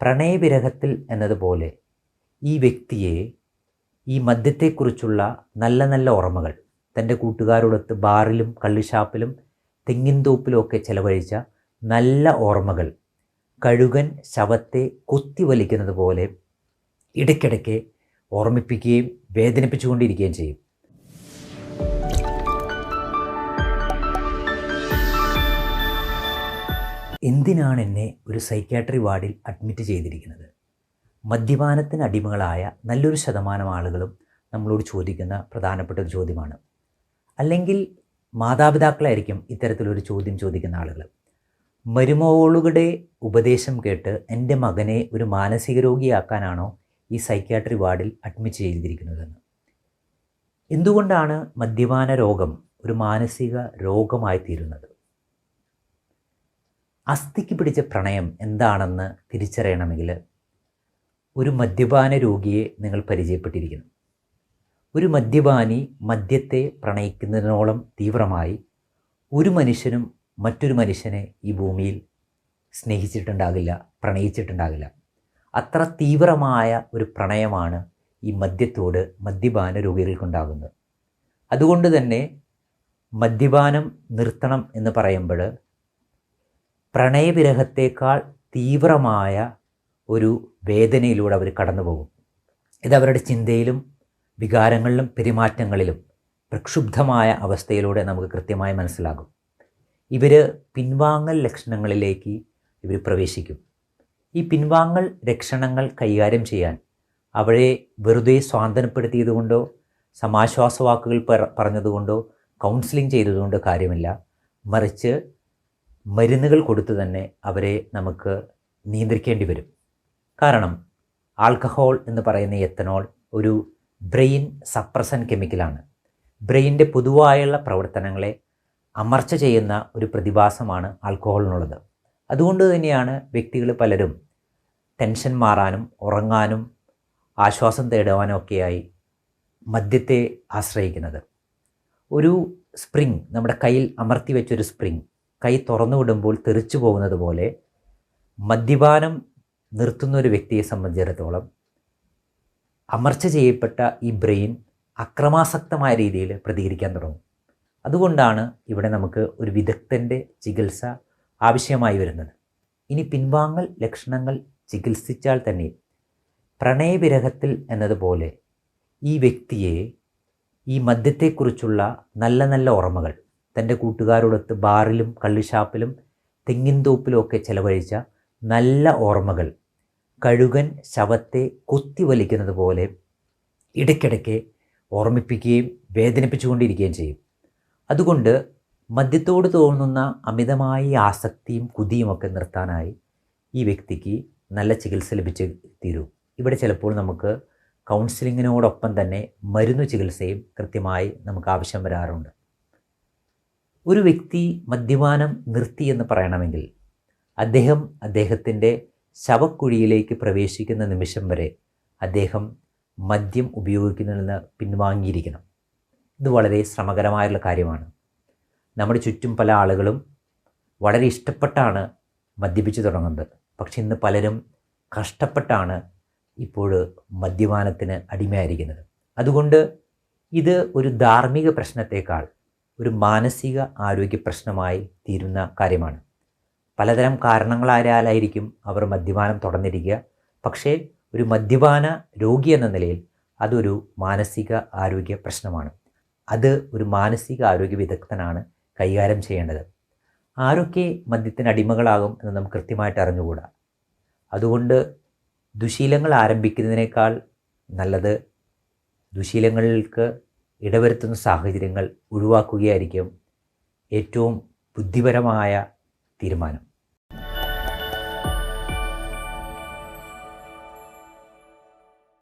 പ്രണയവിരഹത്തിൽ എന്നതുപോലെ ഈ വ്യക്തിയെ ഈ മദ്യത്തെക്കുറിച്ചുള്ള നല്ല നല്ല ഓർമ്മകൾ തന്റെ കൂട്ടുകാരോടൊത്ത് ബാറിലും കള്ളിഷാപ്പിലും തെങ്ങിൻതോപ്പിലും ഒക്കെ ചെലവഴിച്ച നല്ല ഓർമ്മകൾ കഴുകൻ ശവത്തെ കൊത്തിവലിക്കുന്നത് പോലെ ഇടയ്ക്കിടയ്ക്ക് ഓർമ്മിപ്പിക്കുകയും വേദനിപ്പിച്ചുകൊണ്ടിരിക്കുകയും ചെയ്യും. എന്തിനാണ് എന്നെ ഒരു സൈക്യാട്രി വാർഡിൽ അഡ്മിറ്റ് ചെയ്തിരിക്കുന്നത്? മദ്യപാനത്തിന് അടിമകളായ നല്ലൊരു ശതമാനം ആളുകളും നമ്മളോട് ചോദിക്കുന്ന പ്രധാനപ്പെട്ട ഒരു ചോദ്യമാണ്. അല്ലെങ്കിൽ മാതാപിതാക്കളായിരിക്കും ഇത്തരത്തിലൊരു ചോദ്യം ചോദിക്കുന്ന ആളുകൾ മരുമോളുകളുടെ ഉപദേശം കേട്ട് എന്റെ മകനെ ഒരു മാനസിക രോഗിയാക്കാനാണോ ഈ സൈക്യാട്രി വാർഡിൽ അഡ്മിറ്റ് ചെയ്തിരിക്കുന്നതെന്ന്? എന്തുകൊണ്ടാണ് മദ്യപാന രോഗം ഒരു മാനസിക രോഗമായി തീരുന്നത് അസ്ഥിക്ക് പിടിച്ച പ്രണയം എന്താണെന്ന് തിരിച്ചറിയണമെങ്കിൽ ഒരു മദ്യപാന രോഗിയെ നിങ്ങൾ പരിചയപ്പെട്ടിരിക്കുന്നു. ഒരു മദ്യപാനി മദ്യത്തെ പ്രണയിക്കുന്നതിനോളം തീവ്രമായി ഒരു മനുഷ്യനും മറ്റൊരു മനുഷ്യനെ ഈ ഭൂമിയിൽ സ്നേഹിച്ചിട്ടുണ്ടാകില്ല പ്രണയിച്ചിട്ടുണ്ടാകില്ല. അത്ര തീവ്രമായ ഒരു പ്രണയമാണ് ഈ മദ്യത്തോട് മദ്യപാന രോഗികൾക്കുണ്ടാകുന്നത്. അതുകൊണ്ട് തന്നെ മദ്യപാനം നിർത്തണം എന്ന് പറയുമ്പോൾ പ്രണയവിരഹത്തേക്കാൾ തീവ്രമായ ഒരു വേദനയിലൂടെ അവർ കടന്നു പോകും ഇതവരുടെ ചിന്തയിലും വികാരങ്ങളിലും പെരുമാറ്റങ്ങളിലും പ്രക്ഷുബ്ധമായ അവസ്ഥയിലൂടെ നമുക്ക് കൃത്യമായി മനസ്സിലാകും. ഇവർ പിൻവാങ്ങൽ ലക്ഷണങ്ങളിലേക്ക് ഇവർ പ്രവേശിക്കും. ഈ പിൻവാങ്ങൽ ലക്ഷണങ്ങൾ കൈകാര്യം ചെയ്യാൻ അവരെ വെറുതെ സ്വാന്തനപ്പെടുത്തിയതുകൊണ്ടോ സമാശ്വാസവാക്കുകൾ പറഞ്ഞതുകൊണ്ടോ കൗൺസിലിംഗ് ചെയ്തതുകൊണ്ടോ കാര്യമില്ല. മറിച്ച് മരുന്നുകൾ കൊടുത്തു തന്നെ അവരെ നമുക്ക് നിയന്ത്രിക്കേണ്ടി വരും. കാരണം ആൽക്കഹോൾ എന്ന് പറയുന്ന എത്തനോൾ ഒരു ബ്രെയിൻ സപ്രസൻ കെമിക്കലാണ്. ബ്രെയിന്റെ പൊതുവായുള്ള പ്രവർത്തനങ്ങളെ അമർച്ച ചെയ്യുന്ന ഒരു പ്രതിഭാസമാണ് ആൽക്കഹോളിനുള്ളത്. അതുകൊണ്ട് തന്നെയാണ് വ്യക്തികൾ പലരും ടെൻഷൻ മാറാനും ഉറങ്ങാനും ആശ്വാസം തേടുവാനും ഒക്കെയായി മദ്യത്തെ ആശ്രയിക്കുന്നത്. ഒരു സ്പ്രിങ് നമ്മുടെ കയ്യിൽ അമർത്തി വെച്ചൊരു സ്പ്രിങ് കൈ തുറന്നു വിടുമ്പോൾ തെറിച്ചു പോകുന്നത് പോലെ മദ്യപാനം നിർത്തുന്ന ഒരു വ്യക്തിയെ സംബന്ധിച്ചിടത്തോളം അമർച്ച ചെയ്യപ്പെട്ട ഈ ബ്രെയിൻ അക്രമാസക്തമായ രീതിയിൽ പ്രതികരിക്കാൻ തുടങ്ങും. അതുകൊണ്ടാണ് ഇവിടെ നമുക്ക് ഒരു വിദഗ്ധന്റെ ചികിത്സ ആവശ്യമായി വരുന്നത്. ഇനി പിൻവാങ്ങൽ ലക്ഷണങ്ങൾ ചികിത്സിച്ചാൽ തന്നെ പ്രണയവിരഹത്തിൽ എന്നതുപോലെ ഈ വ്യക്തിയെ ഈ മദ്യത്തെക്കുറിച്ചുള്ള നല്ല നല്ല ഓർമ്മകൾ തന്റെ കൂട്ടുകാരോടൊത്ത് ബാറിലും കള്ളിഷാപ്പിലും തെങ്ങിൻതോപ്പിലും ഒക്കെ ചെലവഴിച്ച നല്ല ഓർമ്മകൾ. കഴുകൻ ശവത്തെ കൊത്തിവലിക്കുന്നത് പോലെ ഇടയ്ക്കിടയ്ക്ക് ഓർമ്മിപ്പിക്കുകയും വേദനിപ്പിച്ചുകൊണ്ടിരിക്കുകയും ചെയ്യും. അതുകൊണ്ട് മദ്യത്തോട് തോന്നുന്ന അമിതമായ ആസക്തിയും കുതിയുമൊക്കെ നിർത്താനായി ഈ വ്യക്തിക്ക് നല്ല ചികിത്സ ലഭിച്ച് തീരും. ഇവിടെ ചിലപ്പോൾ നമുക്ക് കൗൺസിലിങ്ങിനോടൊപ്പം തന്നെ മരുന്ന് ചികിത്സയും കൃത്യമായി നമുക്ക് ആവശ്യം വരാറുണ്ട്. ഒരു വ്യക്തി മദ്യപാനം നിർത്തി എന്ന് പറയണമെങ്കിൽ അദ്ദേഹം അദ്ദേഹത്തിന്റെ ശവക്കുഴിയിലേക്ക് പ്രവേശിക്കുന്ന നിമിഷം വരെ അദ്ദേഹം മദ്യം ഉപയോഗിക്കുന്നതിൽ നിന്ന് പിൻവാങ്ങിയിരിക്കണം. ഇത് വളരെ ശ്രമകരമായുള്ള കാര്യമാണ്. നമ്മുടെ ചുറ്റും പല ആളുകളും വളരെ ഇഷ്ടപ്പെട്ടാണ് മദ്യപിച്ചു തുടങ്ങുന്നത്. പക്ഷെ ഇന്ന് പലരും കഷ്ടപ്പെട്ടാണ് ഇപ്പോൾ മദ്യപാനത്തിന് അടിമയായിരിക്കുന്നത്. അതുകൊണ്ട് ഇത് ഒരു ധാർമ്മിക പ്രശ്നത്തേക്കാൾ ഒരു മാനസിക ആരോഗ്യ പ്രശ്നമായി തീരുന്ന കാര്യമാണ്. പലതരം കാരണങ്ങളായാലായിരിക്കും അവർ മദ്യപാനം തുടർന്നിരിക്കുക. പക്ഷേ ഒരു മദ്യപാന രോഗി എന്ന നിലയിൽ അതൊരു മാനസിക ആരോഗ്യ പ്രശ്നമാണ്. അത് ഒരു മാനസിക ആരോഗ്യ വിദഗ്ധനാണ് കൈകാര്യം ചെയ്യേണ്ടത്. ആരൊക്കെ മദ്യത്തിന് അടിമകളാകും എന്ന് നമുക്ക് കൃത്യമായിട്ട് അറിഞ്ഞുകൂടാ. അതുകൊണ്ട് ദുശീലങ്ങൾ ആരംഭിക്കുന്നതിനേക്കാൾ നല്ലത് ദുശീലങ്ങൾക്ക് ഇടവരുത്തുന്ന സാഹചര്യങ്ങൾ ഒഴിവാക്കുകയായിരിക്കും ഏറ്റവും ബുദ്ധിപരമായ തീരുമാനം.